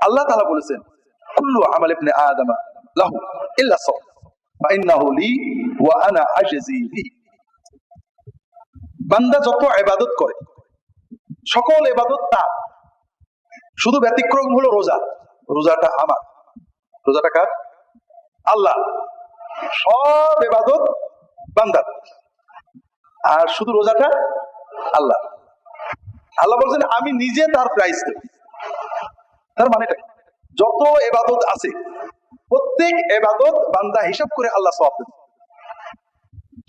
আল্লাহ তাআলা বলেছেন, কুল্লু আমাল ইবনে আদম লাহু ইল্লা সাওম ফাইন্নাহু লি ওয়া আনা আজজি বান্দা যত ইবাদত করে, সকল ইবাদত তার। শুধু ব্যতিক্রম হলো রোজা, রোজাটা আমার। রোজাটা কার? আল্লাহ। সব ইবাদত বান্দার। আর শুধু রোজাটা আল্লাহ। আল্লাহ বলছেন, আমি নিজে তার প্রাইস দেব তার মানেটা কি? যত এবাদত আছে, প্রত্যেক এবাদত বান্দা হিসাব করে আল্লাহ সব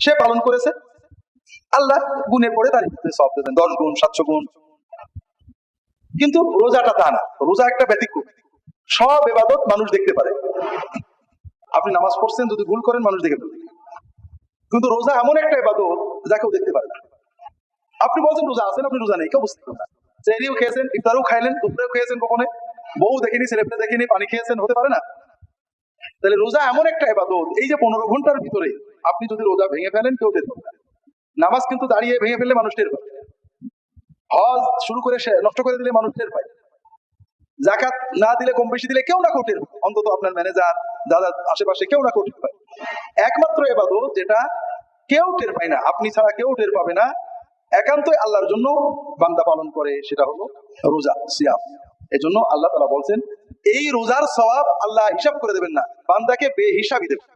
সে পালন করেছে, আল্লাহ গুনে পড়ে তার সব দেবেন। দশ গুণ, সাতশো গুণ। কিন্তু রোজাটা তা না। রোজা একটা ব্যতিক্রম। সব এবাদত মানুষ দেখতে পারে। আপনি নামাজ পড়ছেন, যদি ভুল করেন, মানুষ দেখে ফেলবে। কিন্তু রোজা এমন একটা এবাদত যা কেউ দেখতে পারে। আপনি বলছেন, রোজা আছেন আপনি রোজা নেই কেউ বুঝতে পারেন না সেরিও খেয়েছেন, ইফতারও খাইলেন, দুপুরেও খেয়েছেন কখনো বউ দেখেনি ছেলেপে দেখেনি, পানি খেয়েছেন, হতে পারে না? তাহলে রোজা এমন একটা এবাদত এই যে পনেরো ঘণ্টার ভিতরে আপনি যদি রোজা ভেঙে ফেলেন, কেউ পাবে নামাজ কিন্তু দাঁড়িয়ে ভেঙে ফেললে মানুষ টের পাবে হজ শুরু করে নষ্ট করে দিলে মানুষ টের পায়। জাকাত না দিলে, কম বেশি দিলে কেউ না কেউ টের পায়। অন্তত আপনার ম্যানেজার, দাদা আশেপাশে কেউ না কেউ টের পায়। একমাত্র এবাদত যেটা কেউ টের পায় না, আপনি ছাড়া কেউ টের পাবে না। একান্তই আল্লাহর জন্য বান্দা পালন করে, সেটা হলো রোজা, সিয়াম। এজন্য আল্লাহ তালা বলছেন, এই রোজার সবাব আল্লাহ হিসাব করে দেবেন না। বান্দাকে বে হিসাবই দেবেন।